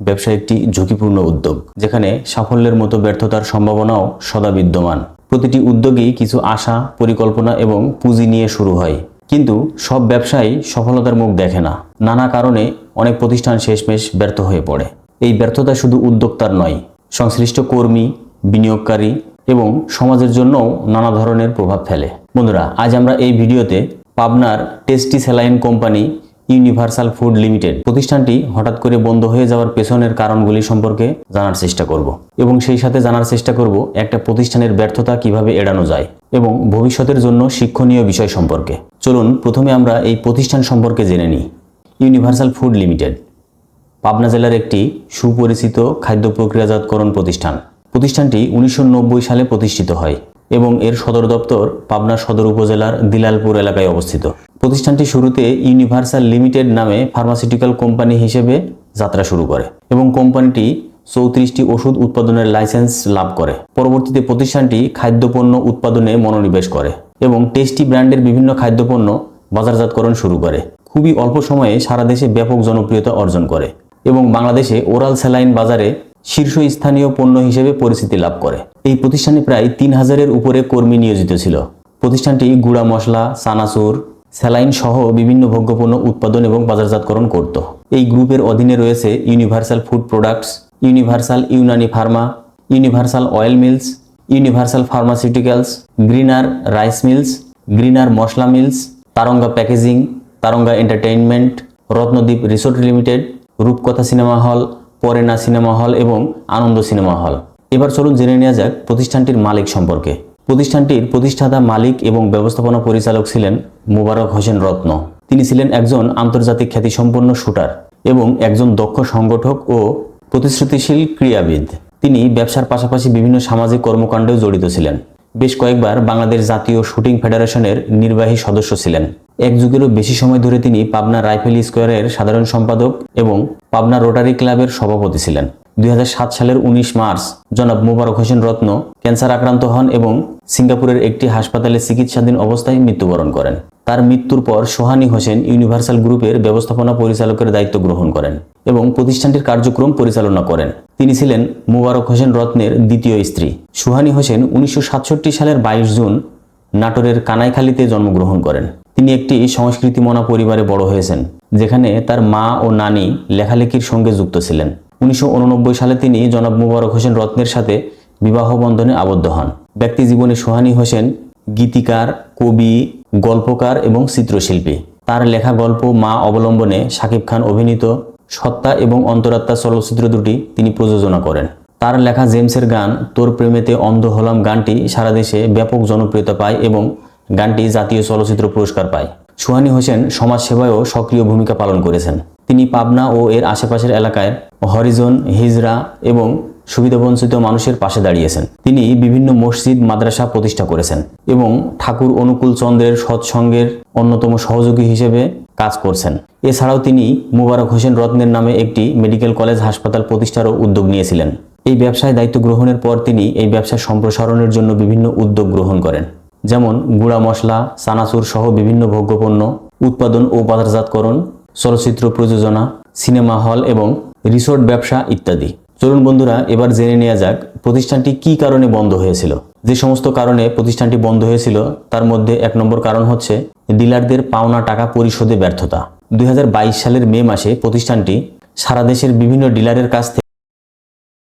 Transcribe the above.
ব্যবসা একটি ঝুঁকিপূর্ণ উদ্যোগ, যেখানে সাফল্যের মতো ব্যর্থতার সম্ভাবনাও সদা বিদ্যমান। প্রতিটি উদ্যোগেই কিছু আশা, পরিকল্পনা এবং পুঁজি নিয়ে শুরু হয়। কিন্তু সব ব্যবসায়ী সফলতার মুখ দেখে না। নানা কারণে অনেক প্রতিষ্ঠান শেষমেশ ব্যর্থ হয়ে পড়ে। এই ব্যর্থতা শুধু উদ্যোক্তার নয়, সংশ্লিষ্ট কর্মী, বিনিয়োগকারী এবং সমাজের জন্যও নানা ধরনের প্রভাব ফেলে। বন্ধুরা, আজ আমরা এই ভিডিওতে পাবনার tasty saline company universal food limited. প্রতিষ্ঠানটি হঠাৎ করে বন্ধ হয়ে যাওয়ার পেছনের কারণগুলি সম্পর্কে জানার চেষ্টা করব এবং সেই সাথে জানার চেষ্টা করব একটা প্রতিষ্ঠানের ব্যর্থতা কীভাবে এড়ানো যায় এবং ভবিষ্যতের জন্য শিক্ষণীয় বিষয় সম্পর্কে। চলুন, প্রথমে আমরা এই প্রতিষ্ঠান সম্পর্কে জেনে নিই। Universal food limited. পাবনা জেলার একটি সুপরিচিত খাদ্য প্রক্রিয়াজাতকরণ প্রতিষ্ঠান। প্রতিষ্ঠানটি উনিশশো নব্বই সালে প্রতিষ্ঠিত হয়। এবং এর সদর দপ্তর পাবনা সদর উপজেলার দিলালপুর এলাকায় অবস্থিত। প্রতিষ্ঠানটি শুরুতে ইউনিভার্সাল লিমিটেড নামে ফার্মাসিউটিক্যাল কোম্পানি হিসেবে যাত্রা শুরু করে এবং কোম্পানিটি চৌত্রিশটি ওষুধ উৎপাদনের লাইসেন্স লাভ করে। পরবর্তীতে প্রতিষ্ঠানটি খাদ্যপণ্য উৎপাদনে মনোনিবেশ করে এবং টেস্টি ব্র্যান্ডের বিভিন্ন খাদ্যপণ্য বাজারজাতকরণ শুরু করে। খুবই অল্প সময়ে সারা দেশে ব্যাপক জনপ্রিয়তা অর্জন করে এবং বাংলাদেশে ওরাল স্যালাইন বাজারে শীর্ষস্থানীয় পণ্য হিসেবে পরিচিতি লাভ করে। এই প্রতিষ্ঠানে প্রায় তিন হাজারের উপরে কর্মী নিয়োজিত ছিল। প্রতিষ্ঠানটি গুঁড়া মশলা সানাসুর স্যালাইন সহ বিভিন্ন ভোগ্যপণ্য উৎপাদন এবং বাজারজাতকরণ করত। এই গ্রুপের অধীনে রয়েছে universal food products, universal Unani pharma, universal oil mills, universal pharmaceuticals, greener rice mills, greener masala mills, Taranga packaging, Taranga entertainment Ratnadwip resort limited, Rupkotha cinema hall, পরেনা cinema hall এবং আনন্দ সিনেমা হল। এবার চলুন জেনে নেওয়া যাক প্রতিষ্ঠানটির মালিক সম্পর্কে। প্রতিষ্ঠানটির প্রতিষ্ঠাতা মালিক এবং ব্যবস্থাপনা পরিচালক ছিলেন মুবারক হোসেন রত্ন। তিনি ছিলেন একজন আন্তর্জাতিক খ্যাতিসম্পন্ন শুটার এবং একজন দক্ষ সংগঠক ও প্রতিশ্রুতিশীল ক্রীড়াবিদ। তিনি ব্যবসার পাশাপাশি বিভিন্ন সামাজিক কর্মকাণ্ডেও জড়িত ছিলেন। বেশ কয়েকবার বাংলাদেশ জাতীয় শুটিং ফেডারেশনের নির্বাহী সদস্য ছিলেন। এক যুগেরও বেশি সময় ধরে তিনি পাবনা রাইফেল স্কোয়ারের সাধারণ সম্পাদক এবং পাবনা রোটারি ক্লাবের সভাপতি ছিলেন। দুই হাজার সাত সালের ১৯ মার্চ জনাব মুবারক হোসেন রত্ন ক্যান্সার আক্রান্ত হন এবং সিঙ্গাপুরের একটি হাসপাতালে চিকিৎসাধীন অবস্থায় মৃত্যুবরণ করেন। তার মৃত্যুর পর সোহানি হোসেন ইউনিভার্সাল গ্রুপের ব্যবস্থাপনা পরিচালকের দায়িত্ব গ্রহণ করেন এবং প্রতিষ্ঠানটির কার্যক্রম পরিচালনা করেন। তিনি ছিলেন মুবারক হোসেন রত্নের দ্বিতীয় স্ত্রী। সুহানি হোসেন উনিশশো সাতষট্টি সালের বাইশ জুন নাটোরের কানাইখালীতে জন্মগ্রহণ করেন। তিনি একটি সংস্কৃতিমনা পরিবারে বড় হয়েছেন, যেখানে তার মা ও নানি লেখালেখির সঙ্গে যুক্ত ছিলেন। উনিশশো উননব্বই সালে তিনি জনাব মুবারক হোসেন রত্নের সাথে বিবাহ বন্ধনে আবদ্ধ হন। ব্যক্তি জীবনে সোহানি হোসেন গীতিকার, কবি, গল্পকার এবং চিত্রশিল্পী। তার লেখা গল্প মা অবলম্বনে শাকিব খান অভিনীত সত্তা এবং অন্তরাত্মা চলচ্চিত্র দুটি তিনি প্রযোজনা করেন। তার লেখা জেমসের গান তোর প্রেমেতে অন্ধ হলাম গানটি সারা দেশে ব্যাপক জনপ্রিয়তা পায় এবং গানটি জাতীয় চলচ্চিত্র পুরস্কার পায়। সুহানি হোসেন সমাজসেবায়ও সক্রিয় ভূমিকা পালন করেছেন। তিনি পাবনা ও এর আশেপাশের এলাকায় হরিজন, হিজরা এবং সুবিধাবঞ্চিত মানুষের পাশে দাঁড়িয়েছেন। তিনি বিভিন্ন মসজিদ, মাদ্রাসা প্রতিষ্ঠা করেছেন এবং ঠাকুর অনুকূল চন্দ্রের সৎসঙ্গের অন্যতম সহযোগী হিসেবে কাজ করছেন। এছাড়াও তিনি মুবারক হোসেন রত্নের নামে একটি মেডিকেল কলেজ, হাসপাতাল প্রতিষ্ঠারও উদ্যোগ নিয়েছিলেন। এই ব্যবসায় দায়িত্ব গ্রহণের পর তিনি এই ব্যবসা সম্প্রসারণের জন্য বিভিন্ন উদ্যোগ গ্রহণ করেন। যেমন গুঁড়া মশলা সানাসুর সহ বিভিন্ন ভোগ্যপণ্য, উৎপাদন ও বাজারজাতকরণ চলচ্চিত্র প্রযোজনা, সিনেমা হল এবং রিসোর্ট ব্যবসা ইত্যাদি। চলুন বন্ধুরা, এবার জেনে নেওয়া যাক প্রতিষ্ঠানটি কি কারণে বন্ধ হয়েছিল। যে সমস্ত কারণে প্রতিষ্ঠানটি বন্ধ হয়েছিল, তার মধ্যে এক নম্বর কারণ হচ্ছে ডিলারদের পাওনা টাকা পরিশোধে ব্যর্থতা। দুই হাজার বাইশ সালের মে মাসে প্রতিষ্ঠানটি সারা দেশের বিভিন্ন ডিলারের কাছ থেকে